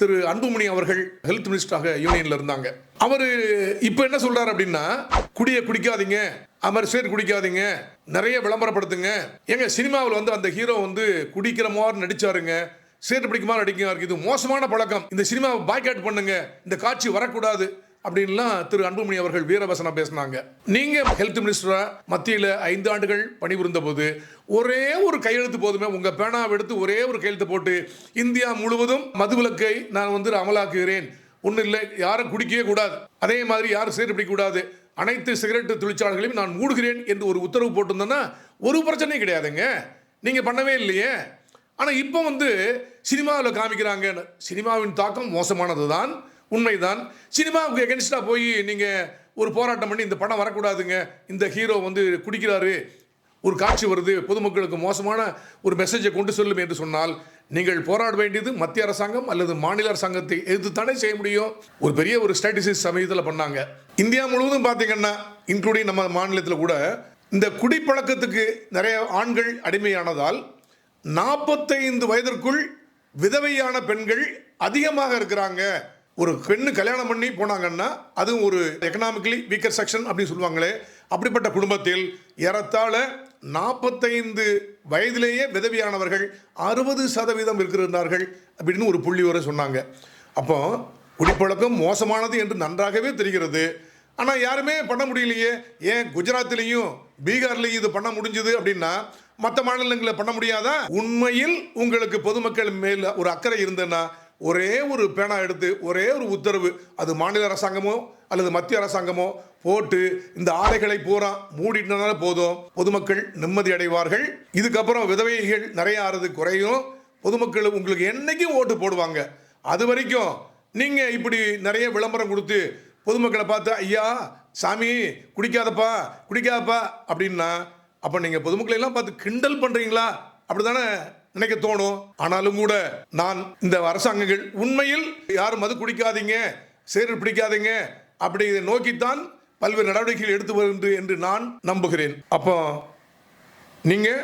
திரு அன்புமணி அவர்கள் ஹெல்த் மினிஸ்டராக யூனியன்ல இருந்தாங்க. அவர் இப்போ என்ன சொல்றாரு அப்படின்னா குடியை குடிக்காதீங்க அமர்சேர் சேர் குடிக்காதீங்க நிறைய விளம்பரப்படுத்துங்க. எங்க சினிமாவில் வந்து அந்த ஹீரோ வந்து குடிக்கிற மாதிரி நடிச்சாருங்க சேர் பிடிக்குமா நடிக்கிறார். இது மோசமான பழக்கம். இந்த சினிமாவை பாய்காட் பண்ணுங்க. இந்த காட்சி வரக்கூடாது. அப்படின்லாம் திரு அன்புமணி அவர்கள் வீரவசனம் பேசினாங்க. நீங்க ஹெல்த் மினிஸ்டரா மத்தியில் ஐந்து ஆண்டுகள் பணிபுரிந்த போது ஒரே ஒரு கையெழுத்து போதுமே உங்க பேனாவை எடுத்து ஒரே ஒரு கையெழுத்து போட்டு இந்தியா முழுவதும் மதுவிலக்கை நான் வந்து அமலாக்குகிறேன். ஒன்றும் இல்லை யாரும் குடிக்கவே கூடாது. அதே மாதிரி யாரும் சேறு பிடிக்கக்கூடாது அனைத்து சிகரெட் தொழிற்சாலைகளையும் நான் மூடுகிறேன் என்று ஒரு உத்தரவு போட்டிருந்தேன்னா ஒரு பிரச்சனையும் கிடையாதுங்க. நீங்க பண்ணவே இல்லையே. ஆனால் இப்போ வந்து சினிமாவில் காமிக்கிறாங்கன்னு. சினிமாவின் தாக்கம் மோசமானது தான் உண்மைதான். சினிமாவுக்கு எகென்ஸ்டாக போய் நீங்கள் ஒரு போராட்டம் பண்ணி இந்த படம் வரக்கூடாதுங்க. இந்த ஹீரோ வந்து குடிக்கிறாரு. ஒரு காட்சி வருது. பொதுமக்களுக்கு மோசமான ஒரு மெசேஜை கொண்டு செல்லும் என்று சொன்னால் நீங்கள் போராட வேண்டியது மத்திய அரசாங்கம் அல்லது மாநில அரசாங்கத்தை எதிர்த்து தானே செய்ய முடியும்? ஒரு பெரிய ஒரு ஸ்டாட்டிஸ்டிக்ஸ் சமயத்தில் பண்ணாங்க. இந்தியா முழுவதும் பார்த்தீங்கன்னா இன்க்ளூடிங் நம்ம மாநிலத்தில் கூட இந்த குடிப்பழக்கத்துக்கு நிறைய ஆண்கள் அடிமையானதால் நாற்பத்தைந்து வயதிற்குள் விதவையான பெண்கள் அதிகமாக இருக்கிறாங்க. ஒரு பெண்ணு கல்யாணம் பண்ணி போனாங்கன்னா அதுவும் ஒரு எக்கனாமிக்கலி வீக்கர் செக்ஷன் அப்படின்னு சொல்லுவாங்களே அப்படிப்பட்ட குடும்பத்தில் ஏறத்தாழ நாற்பத்தைந்து வயதிலேயே விதவியானவர்கள் அறுபது சதவீதம் இருக்கிறார்கள் அப்படின்னு ஒரு புள்ளி வரை சொன்னாங்க. அப்போ குடிப்பழக்கம் மோசமானது என்று நன்றாகவே தெரிகிறது. ஆனால் யாருமே பண்ண முடியலையே. ஏன் குஜராத்லேயும் பீகார்லேயும் இது பண்ண முடிஞ்சது அப்படின்னா மற்ற மாநிலங்களில் பண்ண முடியாதா? உண்மையில் உங்களுக்கு பொதுமக்கள் மேல் ஒரு அக்கறை இருந்ததுன்னா ஒரே ஒரு பேனா எடுத்து ஒரே ஒரு உத்தரவு அது மாநில அரசாங்கமோ அல்லது மத்திய அரசாங்கமோ போட்டு இந்த ஆலைகளை பூரா மூடிட்டனால போதும். பொதுமக்கள் நிம்மதி அடைவார்கள். இதுக்கப்புறம் விதவைகள் நிறைய ஆறுது குறையும். பொதுமக்கள் உங்களுக்கு என்னைக்கும் ஓட்டு போடுவாங்க. அது வரைக்கும் நீங்க இப்படி நிறைய விளம்பரம் கொடுத்து பொதுமக்களை பார்த்து ஐயா சாமி குடிக்காதப்பா குடிக்காதப்பா அப்படின்னா அப்போ நீங்கள் பொதுமக்களை எல்லாம் பார்த்து கிண்டல் பண்ணுறீங்களா அப்படி தானே நினைக்க தோணும். ஆனாலும் கூட நான் இந்த அரசாங்கங்கள் உண்மையில் யாரும் மது குடிக்காதீங்க சேறு பிடிக்காதீங்க அப்படி இதை நோக்கித்தான் பல்வேறு நடவடிக்கைகள் எடுத்து வருகிறது என்று நான் நம்புகிறேன். அப்போ நீங்கள்